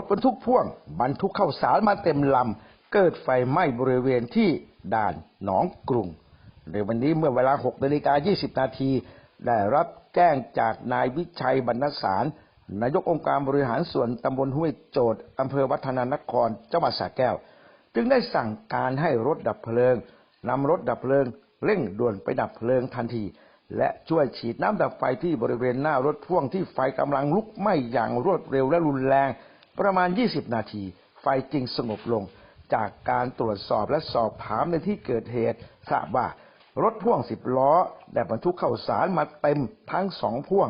รถบรรทุกพ่วงบรรทุกข้าวสารมาเต็มลำ เกิดไฟไหม้บริเวณที่ด่านหนองกรุง ในวันนี้เมื่อเวลา6นาฬิกา20 นาที ได้รับแจ้งจากนายวิชัยบรรณสาร นายกองค์การบริหารส่วนตำบลห้วยโจทอำเภอวัฒนานครจังหวัดสระแก้ว จึงได้สั่งการให้รถดับเพลิงนำรถดับเพลิง เร่งด่วนไปดับเพลิงทันที และช่วยฉีดน้ำดับไฟที่บริเวณหน้ารถพ่วงที่ไฟกำลังลุกไหม้อย่างรวดเร็วและรุนแรง ประมาณ 20 นาที ไฟจึงสงบลง จากการตรวจสอบและสอบถามในที่เกิดเหตุทราบว่ารถพ่วง10ล้อได้บรรทุกข้าวสารมาเต็มทั้งสองพ่วง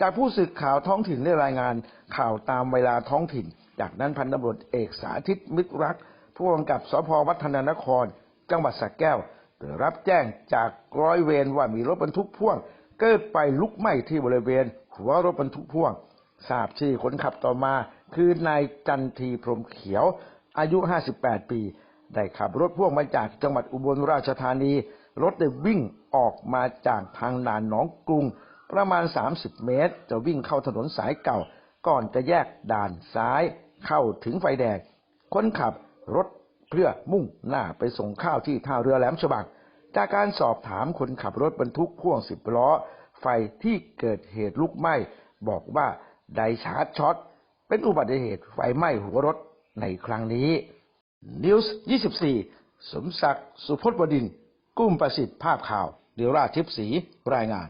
จากผู้สื่อข่าวท้องถิ่นได้รายงานข่าวตามเวลาท้องถิ่น จากนั้นพันตำรวจเอกสาธิตมิตรรัก ผู้กำกับสพวัฒนานคร จังหวัดสระแก้วได้รับแจ้งจากร้อยเวรว่ามีรถบรรทุกพ่วง เกิดไฟลุกไหม้ที่บริเวณ หัวรถบรรทุกพ่วงทราบชื่อคนขับต่อมา คือนายจันทีพรมเขียว อายุ 58 ปี ได้ขับรถพ่วงมาจากจังหวัดอุบลราชธานี รถได้วิ่งออกมาจากทางด่านหนองกรุง ประมาณ 30 เมตร จะวิ่งเข้าถนนสายเก่า ก่อนจะแยกด่านซ้ายเข้าถึงไฟแดง คนขับรถเพื่อมุ่งหน้าไปส่งข้าวที่ท่าเรือแหลมฉบังจากการสอบถามคนขับรถบรรทุกพ่วงสิบล้อ ไฟที่เกิดเหตุลุกไหม้ บอกว่าไดชาร์จช็อต เป็นอุบัติเหตุไฟไหม้หัวรถในครั้งนี้ นิวส์24 สมศักดิ์สุพจน์วดินกุ้มประสิทธิ์ภาพข่าวเดียวราชทิพศีรายงาน